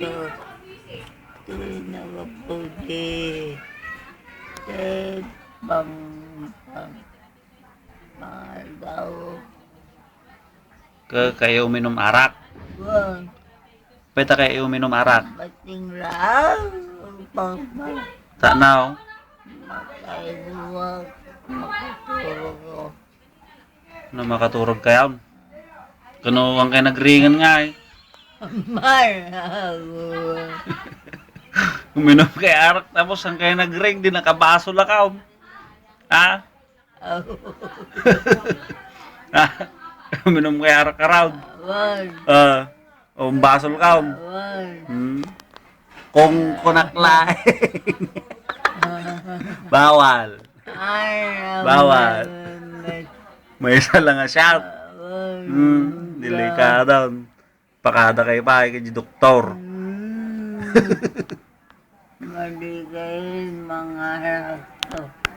ito. Ito'y nakaputi. Sa pang... pang... mga tao. Ka kayo uminom arak. Wag, Pwede kayo uminom arak. bating lang. Pang... Tanaw. makailuwag. Makatulog ko. Na makaturog kayo. Kano ang kayo nagringan nga eh. Marhago. Uminom kay arak tapos ang kayo nagring di nakabaso la kaon. Ha? Ha? Uminom kay arak around. Ah. o baso la kaon. wag. Hmm. Kung kunaklain. Bawal. Bawal. May isa lang nga shout. Hmm. Delikado. Pakada kay pa kay doktor. Mm. Maligay mga.